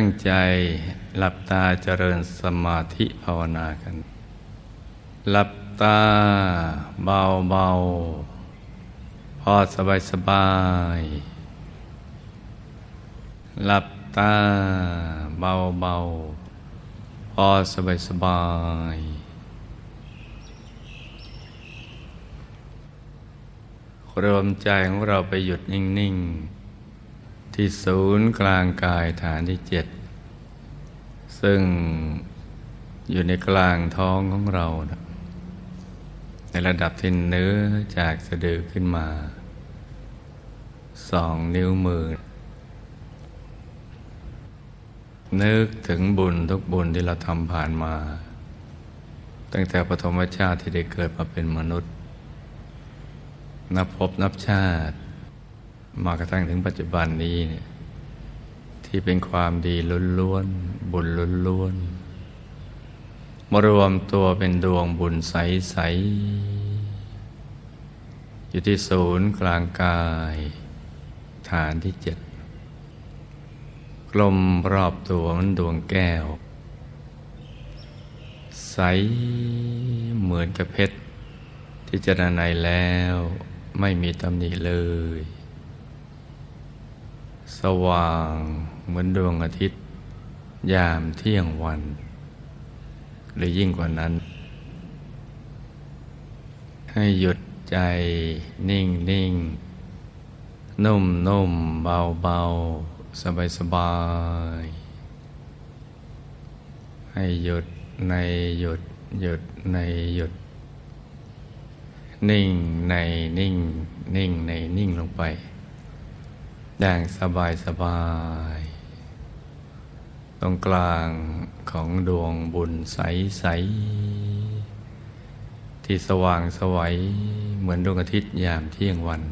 ตั้งใจหลับตาเจริญสมาธิภาวนากัน หลับตาเบาเบาพอสบายสบาย หลับตาเบาเบาพอสบายสบาย รวมใจของเราไปหยุดนิ่ง ๆ ที่ศูนย์กลางกายฐานที่เจ็ดซึ่งอยู่ในกลางท้องของเรานะในระดับที่เนื้อจากสะดือขึ้นมาสองนิ้วมือ นึกถึงบุญทุกบุญที่เราทำผ่านมา ตั้งแต่ปฐมชาติที่ได้เกิดมาเป็นมนุษย์ นับพบนับชาติ มากระทั่งถึงปัจจุบันนี้เนี่ยที่เป็นความดีล้วนๆบุญล้วนๆมารวมตัวเป็นดวงบุญใสๆอยู่ที่ศูนย์กลางกาย ฐานที่เจ็ดกลมรอบตัวมันดวงแก้ว ใสเหมือนกับเพชรที่เจรไนยแล้วไม่มีตำหนิเลย สว่างเหมือนดวงอาทิตย์ ยามเที่ยงวัน หรือยิ่งกว่านั้น ให้หยุดใจนิ่งนิ่งนุ่มนุ่มเบาเบาสบายสบาย ให้หยุดในหยุดหยุดในหยุด นิ่งในนิ่ง นิ่งในนิ่งลงไป อย่างสบายสบาย ตรงกลางของดวงบุญใสใสที่สว่างสวัยเหมือนดวงอาทิตย์ยามเที่ยงวัน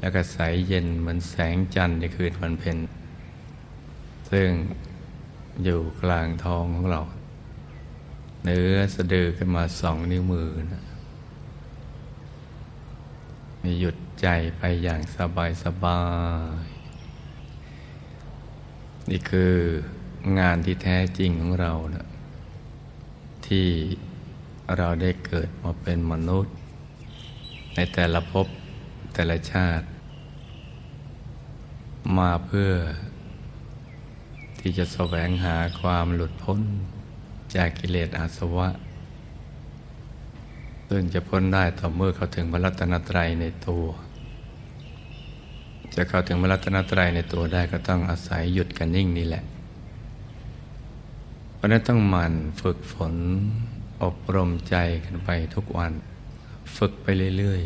แล้วก็ใสเย็นเหมือนแสงจันทร์ในคืนวันเพ็ญซึ่งอยู่กลางท้องของเรา เนื้อสะดือขึ้นมาสองนิ้วมือนะมีหยุด ใจไปอย่างสบายสบาย นี่คืองานที่แท้จริงของเรานะที่เราได้เกิดมาเป็นมนุษย์ ในแต่ละภพแต่ละชาติ มาเพื่อ ที่จะแสวงหาความหลุดพ้นจากกิเลสอาสวะ ซึ่งจะพ้นได้ต่อเมื่อเขาถึงพระรัตนตรัยในตัว จะเข้าถึงพระรัตนตรัยในตัวได้ก็ต้องอาศัยหยุดกันนิ่งนี่แหละ เพราะนั้นต้องหมั่นฝึกฝน อบรมใจกันไปทุกวัน ฝึกไปเรื่อย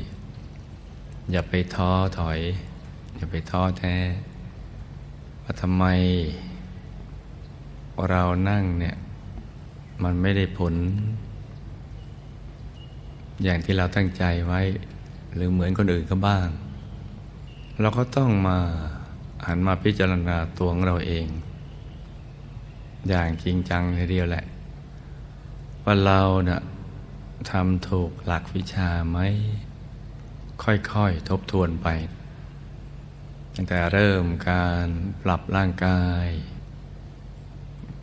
ๆ อย่าไปท้อถอย อย่าไปท้อแท้ว่าทำไมเรานั่งเนี่ยมันไม่ได้ผล อย่างที่เราตั้งใจไว้ หรือเหมือนคนอื่นก็บ้าง เราก็ต้องมาหันมาพิจารณาตัวของเราเอง อย่างจริงจังทีเดียวแหละ ว่าเราเนะ่ะทำถูกหลักวิชาไหมค่อยๆทบทวนไป ตั้งแต่เริ่มการปรับร่างกาย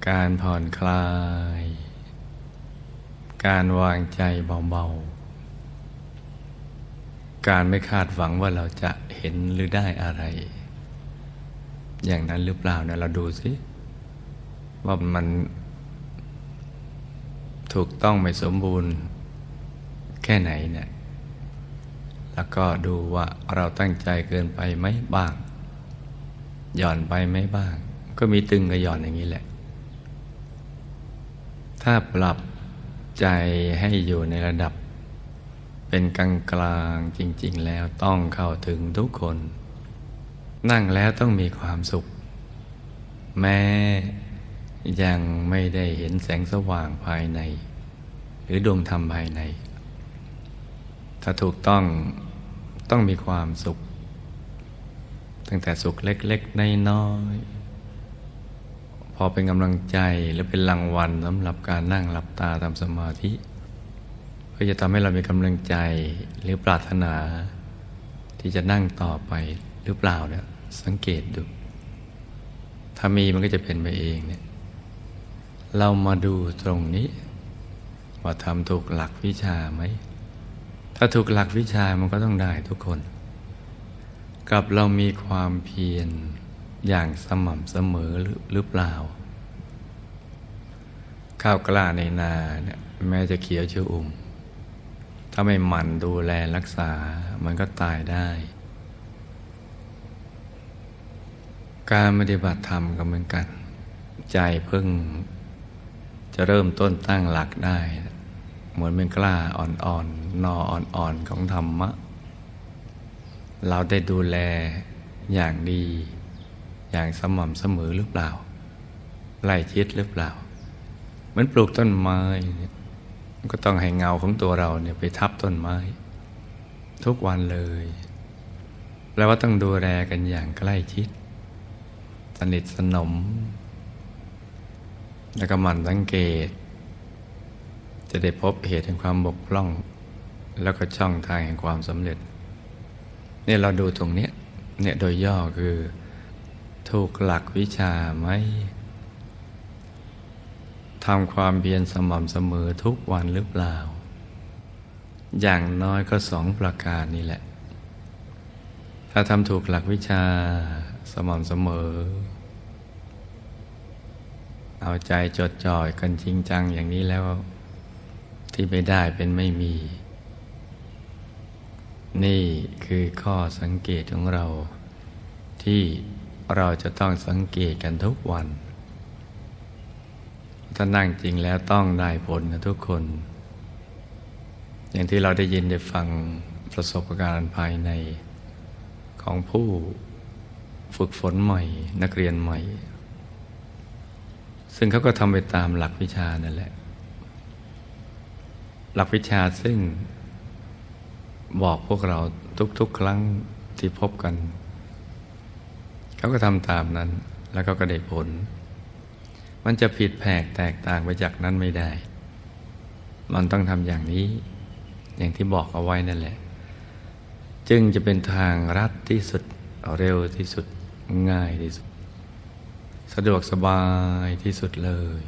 การผ่อนคลาย การวางใจเบาๆ การไม่คาดหวังว่าเราจะเห็นหรือได้อะไร อย่างนั้นหรือเปล่าเนี่ยเราดูสิ ว่ามันถูกต้องไม่สมบูรณ์แค่ไหนเนี่ย แล้วก็ดูว่าเราตั้งใจเกินไปไหมบ้าง หย่อนไปไหมบ้าง ก็มีตึงกับหย่อนอย่างนี้แหละ ถ้าปรับใจให้อยู่ในระดับ เป็นกลางกลางจริง ๆ แล้วต้องเข้าถึงทุกคน นั่งแล้วต้องมีความสุข แม้ยังไม่ได้เห็นแสงสว่างภายใน หรือดวงธรรมภายใน ถ้าถูกต้องต้องมีความสุข ตั้งแต่สุขเล็กๆน้อยๆพอเป็นกำลังใจหรือเป็นรางวัลสำหรับการนั่งหลับตาทำสมาธิ เพื่อจะทำให้เรามีกำลังใจหรือปรารถนา ที่จะนั่งต่อไปหรือเปล่าเนี่ยสังเกตดู ถ้ามีมันก็จะเป็นไปเองเนี่ยเรามาดูตรงนี้ ว่าทำถูกหลักวิชาไหม ถ้าถูกหลักวิชามันก็ต้องได้ทุกคน กับเรามีความเพียรอย่างสม่ำเสมอหรือหรือเปล่า ข้าวกล้าในนาเนี่ยแม้จะเขียวเชื่ออุ่ม ถ้าไม่หมั่นดูแลรักษา มันก็ตายได้ การปฏิบัติธรรมก็เหมือนกัน ใจเพิ่ง จะเริ่มต้นตั้งหลักได้ เหมือนเป็นกล้าอ่อนๆนออ่อนๆของธรรมะ เราได้ดูแลอย่างดี อย่างสม่ำเสมอหรือเปล่าไล่ชิดหรือเปล่า เหมือนปลูกต้นไม้เนี่ย ก็ต้องให้เงาของตัวเราเนี่ยไปทับต้นไม้ ทุกวันเลยแปลว่าต้องดูแลกันอย่างใกล้ชิด สนิทสนม แล้วก็หมั่นสังเกต จะได้พบเหตุแห่งความบกพร่อง แล้วก็ช่องทางแห่งความสำเร็จเนี่ยเราดูตรงเนี้ยเนี่ยโดยย่อคือ ถูกหลักวิชาไหม ทำความเพียรสม่ำเสมอทุกวันหรือเปล่า อย่างน้อยก็สองประการนี่แหละ ถ้าทำถูกหลักวิชาสม่ำเสมอ เอาใจจดจ่อยกันจริงจังอย่างนี้แล้ว ที่ไม่ได้เป็นไม่มี นี่คือข้อสังเกตของเราที่เราจะต้องสังเกตกันทุกวัน ถ้านั่งจริงแล้วต้องได้ผลนะทุกคน อย่างที่เราได้ยินได้ฟังประสบการณ์ภายในของผู้ฝึกฝนใหม่ นักเรียนใหม่ ซึ่งเขาก็ทำไปตามหลักวิชานั่นแหละ หลักวิชาซึ่งบอกพวกเราทุก ๆ ครั้งที่พบกัน เขาก็ทำตามนั้นแล้วก็ก็ได้ผล มันจะผิดแผกแตกต่างไปจากนั้นไม่ได้ มันต้องทำอย่างนี้ อย่างที่บอกเอาไว้นั่นแหละ จึงจะเป็นทางรัดที่สุดเร็วที่สุดง่ายที่สุด สะดวกสบายที่สุดเลย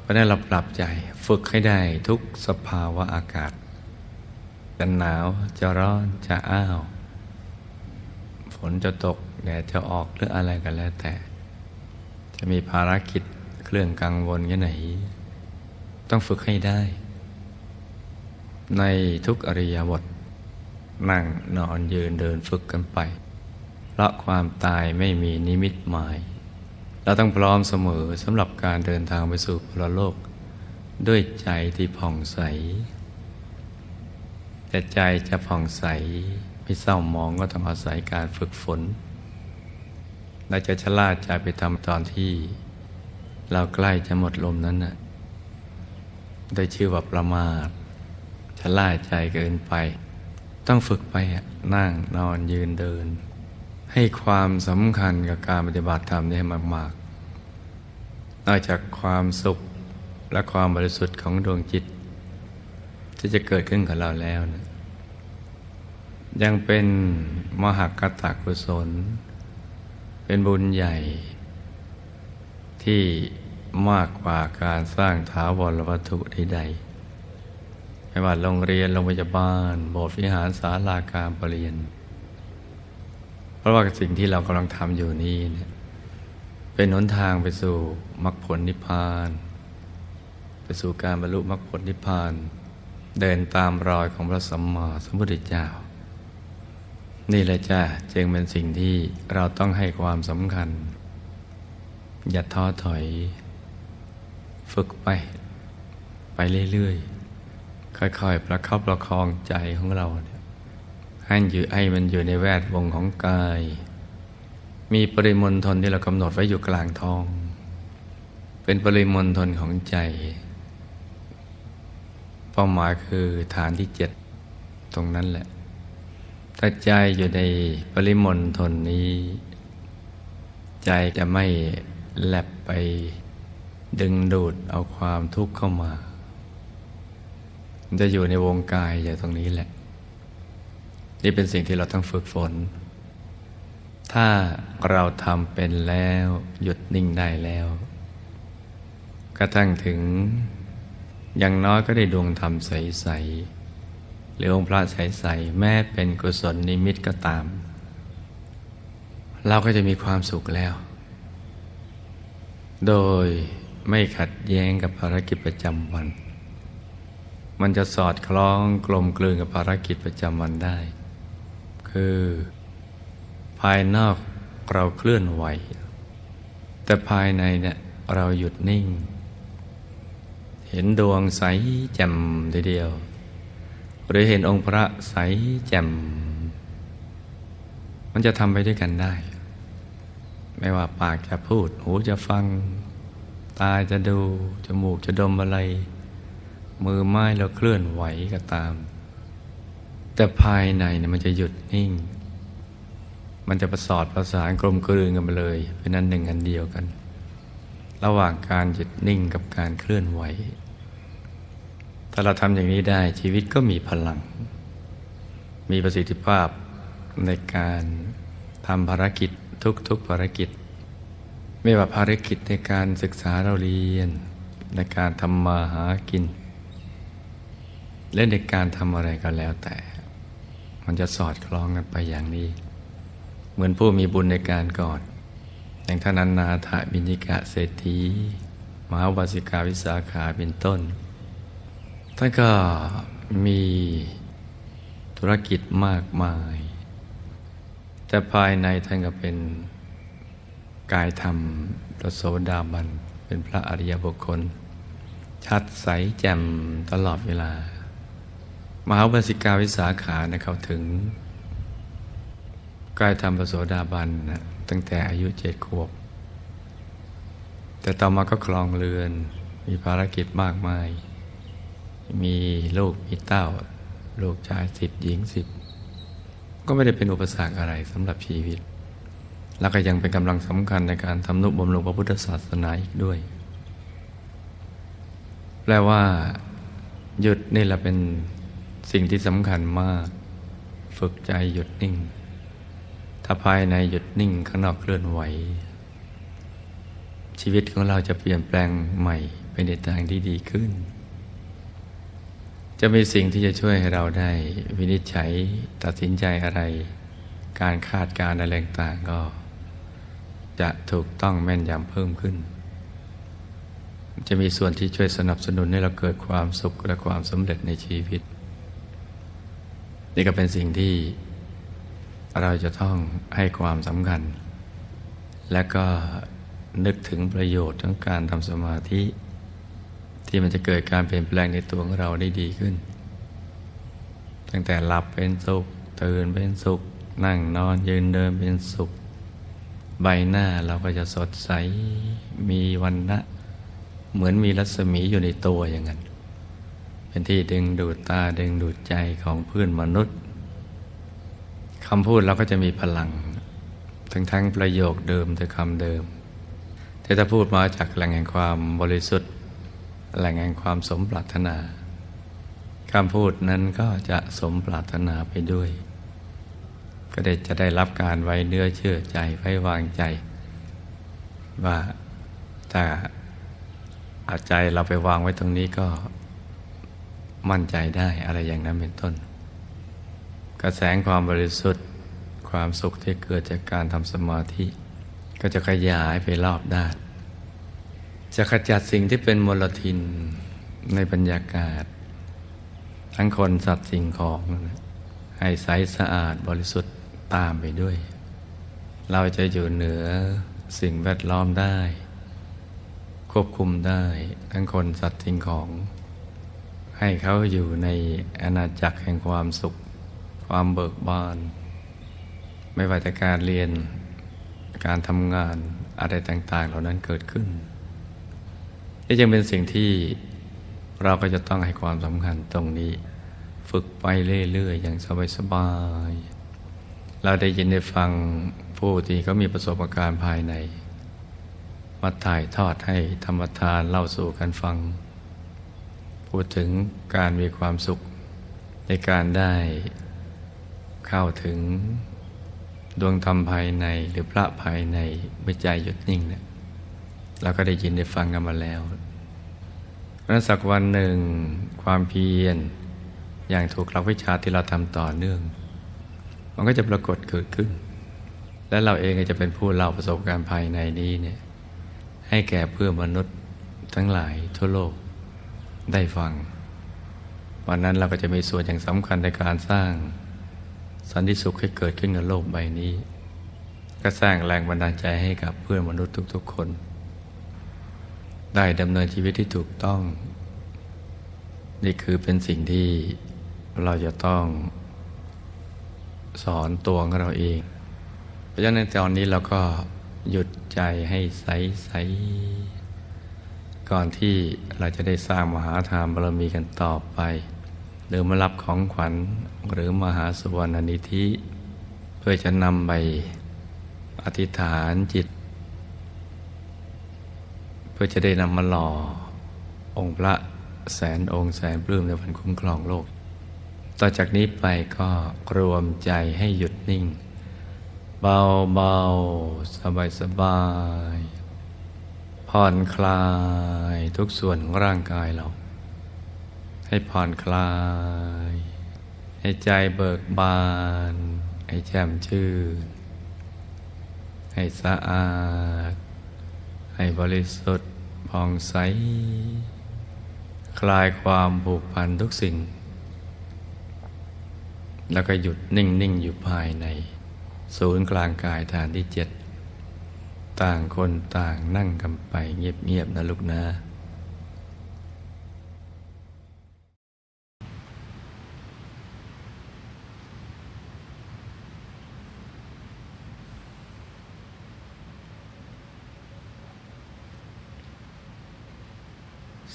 เพราะนั้นเราปรับใจฝึกให้ได้ทุกสภาวะอากาศ จะหนาวจะร้อนจะอ้าว ฝนจะตกแดดจะออกหรืออะไรกันแล้วแต่ จะมีภารกิจเครื่องกังวลแค่ไหน ต้องฝึกให้ได้ ในทุกอริยบท นั่งนอนยืนเดินฝึกกันไป เพราะความตายไม่มีนิมิตหมาย เราต้องพร้อมเสมอสำหรับการเดินทางไปสู่พรโลก ด้วยใจที่ผ่องใส แต่ใจจะผ่องใสไม่เศร้ามองก็ต้องอาศัยการฝึกฝน เราจะชะล่าใจไปทำตอนที่ เราใกล้จะหมดลมนั้นน่ะได้ชื่อว่าประมาทชะล่าใจเกินไป ต้องฝึกไปนั่งนอนยืนเดิน ให้ความสำคัญกับการปฏิบัติธรรมนี้มาก ๆ นอกจากความสุขและความบริสุทธิ์ของดวงจิต ที่จะเกิดขึ้นกับเราแล้วนะยังเป็นมหากตากุศล เป็นบุญใหญ่ ที่มากกว่าการสร้างถาวรวัตถุใดๆไม่ว่าโรงเรียนโรงพยาบาลโบสถ์วิหารศาลาการประเรียน เพราะว่าสิ่งที่เรากำลังทำอยู่นี้เนี่ยเป็นหนทางไปสู่มรรคผลนิพพาน ไปสู่การบรรลุมรรคผลนิพพาน เดินตามรอยของพระสัมมาสัมพุทธเจ้า นี่แหละจ้าจึงเป็นสิ่งที่เราต้องให้ความสำคัญ อย่าท้อถอย ฝึกไป ไปเรื่อยๆ ค่อยๆ ประคับประคองใจของเราให้อยู่ให้มันอยู่ในแวดวงของกาย มีปริมณฑลที่เรากำหนดไว้อยู่กลางท้อง เป็นปริมณฑลของใจ เป้าหมายคือฐานที่เจ็ดตรงนั้นแหละ ถ้าใจอยู่ในปริมณฑลนี้ ใจจะไม่แลบไปดึงดูดเอาความทุกข์เข้ามาจะอยู่ในวงกายอย่างตรงนี้แหละ นี่เป็นสิ่งที่เราต้องฝึกฝน ถ้าเราทำเป็นแล้วหยุดนิ่งได้แล้วกระทั่งถึงอย่างน้อยก็ได้ดวงธรรมใสๆ หรือองค์พระใสๆแม้เป็นกุศลนิมิตก็ตาม เราก็จะมีความสุขแล้ว โดยไม่ขัดแย้งกับภารกิจประจำวัน มันจะสอดคล้องกลมกลืนกับภารกิจประจำวันได้ คือภายนอกเราเคลื่อนไหว แต่ภายในเนี่ยเราหยุดนิ่ง เห็นดวงใสแจ่มทีเดียว หรือเห็นองค์พระใสแจ่ม มันจะทำไปด้วยกันได้ ไม่ว่าปากจะพูด หูจะฟัง ตาจะดู จมูกจะดมอะไร มือไม้เราเคลื่อนไหวก็ตาม แต่ภายในเนี่ยมันจะหยุดนิ่ง มันจะประสอดประสานกลมกลืนกันไปเลย เป็นอันหนึ่งอันเดียวกัน ระหว่างการหยุดนิ่งกับการเคลื่อนไหว ถ้าเราทำอย่างนี้ได้ชีวิตก็มีพลัง มีประสิทธิภาพในการทำภารกิจทุกๆภารกิจ ไม่ว่าภารกิจในการศึกษาเราเรียน ในการทำมาหากิน และในการทำอะไรก็แล้วแต่ มันจะสอดคล้องกันไปอย่างนี้ เหมือนผู้มีบุญในการก่อนอย่างท่านันนาถบินิกะเศรษฐีมหาวสิกาวิสาขาเป็นต้น ท่านก็มีธุรกิจมากมาย แต่ภายในท่านก็เป็นกายธรรมประโสดาบัน เป็นพระอริยบุคคล ชัดใสแจ่มตลอดเวลา มหาวาสิกาวิสาขานะเขาถึงกายธรรมประโสดาบันนะตั้งแต่อายุเจ็ดขวบ แต่ต่อมาก็คลองเรือนมีภารกิจมากมาย มีลูกมีเต้า ลูกชายสิบหญิงสิบก็ไม่ได้เป็นอุปสรรคอะไรสำหรับชีวิต แล้วก็ยังเป็นกำลังสำคัญในการทำนุบำรุงพระพุทธศาสนาอีกด้วย แปลว่า หยุดนี่แหละเป็นสิ่งที่สำคัญมาก ฝึกใจหยุดนิ่ง ถ้าภายในหยุดนิ่งข้างนอกเคลื่อนไหว ชีวิตของเราจะเปลี่ยนแปลงใหม่ไปในทางที่ดีขึ้น จะมีสิ่งที่จะช่วยให้เราได้วินิจฉัยตัดสินใจอะไร การคาดการณ์อะไรต่างๆก็ จะถูกต้องแม่นยำเพิ่มขึ้น จะมีส่วนที่ช่วยสนับสนุนให้เราเกิดความสุขและความสำเร็จในชีวิต นี่ก็เป็นสิ่งที่เราจะต้องให้ความสำคัญ และก็นึกถึงประโยชน์ของการทำสมาธิ ที่มันจะเกิดการเปลี่ยนแปลงในตัวของเราได้ดีขึ้น ตั้งแต่หลับเป็นสุข ตื่นเป็นสุข นั่งนอนยืนเดินเป็นสุข ใบหน้าเราก็จะสดใสมีวันนะเหมือนมีรัศมีอยู่ในตัวอย่างนั้น เป็นที่ดึงดูดตาดึงดูดใจของเพื่อนมนุษย์คำพูดเราก็จะมีพลัง ทั้งทั้งประโยคเดิมแต่คำเดิม แต่ถ้าพูดมาจากแหล่งแห่งความบริสุทธิ์ แหล่งแห่งความสมปรารถนาคำพูดนั้นก็จะสมปรารถนาไปด้วย ก็ได้จะได้รับการไว้เนื้อเชื่อใจไว้วางใจ ว่าถ้าเอาใจเราไปวางไว้ตรงนี้ก็มั่นใจได้อะไรอย่างนั้นเป็นต้น กระแสงความบริสุทธิ์ความสุขที่เกิดจากการทำสมาธิ ก็จะขยายไปรอบด้าน จะขจัดสิ่งที่เป็นมลทินในบรรยากาศ ทั้งคนสัตว์สิ่งของ ให้ใสสะอาดบริสุทธิ์ตามไปด้วย เราจะอยู่เหนือสิ่งแวดล้อมได้ ควบคุมได้ ทั้งคนสัตว์สิ่งของ ให้เขาอยู่ในอาณาจักรแห่งความสุข ความเบิกบาน ไม่ว่าแต่การเรียนการทำงานอะไรต่าง ๆ เหล่านั้นเกิดขึ้น นี่จึงเป็นสิ่งที่เราก็จะต้องให้ความสำคัญตรงนี้ ฝึกไปเรื่อยๆ อย่างสบายๆเราได้ยินได้ฟังผู้ที่เขามีประสบการณ์ภายใน มาถ่ายทอดให้ธรรมทานเล่าสู่กันฟัง พูดถึงการมีความสุขในการได้เข้าถึงดวงธรรมภายในหรือพระภายในเมื่อใจหยุดนิ่งเนี่ย เราก็ได้ยินได้ฟังกันมาแล้วนั้นสักวันหนึ่งความเพียร อย่างถูกหลักวิชาที่เราทำต่อเนื่อง มันก็จะปรากฏเกิดขึ้น และเราเองก็จะเป็นผู้เล่าประสบการณ์ภายในนี้เนี่ยให้แก่เพื่อมนุษย์ทั้งหลายทั่วโลกได้ฟัง วันนั้นเราก็จะมีส่วนอย่างสำคัญในการสร้าง สันติสุขให้เกิดขึ้นกับโลกใบนี้ ก็สร้างแรงบันดาลใจให้กับเพื่อนมนุษย์ทุก ๆ คน ได้ดำเนินชีวิตที่ถูกต้อง นี่คือเป็นสิ่งที่เราจะต้องสอนตัวของเราเอง เพราะฉะนั้นตอนนี้เราก็หยุดใจให้ใสใสก่อนที่เราจะได้สร้างมหาทานบารมีกันต่อไป หรือมารับของขวัญหรือมหาสุวรรณนิธิ เพื่อจะนำไปอธิษฐานจิต พื่อจะได้นำมาหล่อ องค์พระแสนองค์แสนปลื้มในวันคุ้มครองโลก ต่อจากนี้ไปก็รวมใจให้หยุดนิ่ง เบาเบาสบายสบายผ่อนคลายทุกส่วนของร่างกายเรา ให้ผ่อนคลาย ให้ใจเบิกบาน ให้แจ่มชื่น ให้สะอาด ให้บริสุทธิ์ ผ่องใส คลายความผูกพันทุกสิ่ง แล้วก็หยุดนิ่งนิ่งอยู่ภายใน ศูนย์กลางกายฐานที่เจ็ด ต่างคนต่างนั่งกันไปเงียบๆนะลูกนะ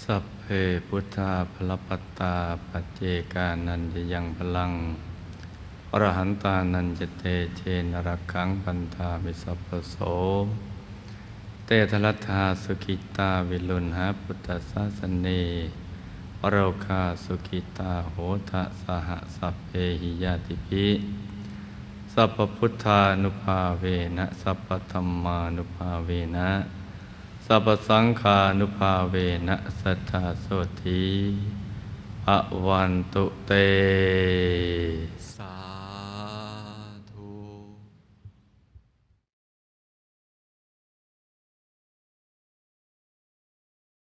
สัพเพพุทธาพลปตตาปัจเจกานันจะยังพลัง อรหันตานันจะเตเชนรักขังปันธามิสัพโส เตทลัทธาสุกิตาวิลุณหาพุทธศาสเนโรคาสุกิตาโหทะสหสัพเพหิยาติภิสัพพุทธานุภาเวนะสัพพธรรมานุภาเวนะ สัพสังขานุภาเวนะสัทธาโสธีภวันตุเต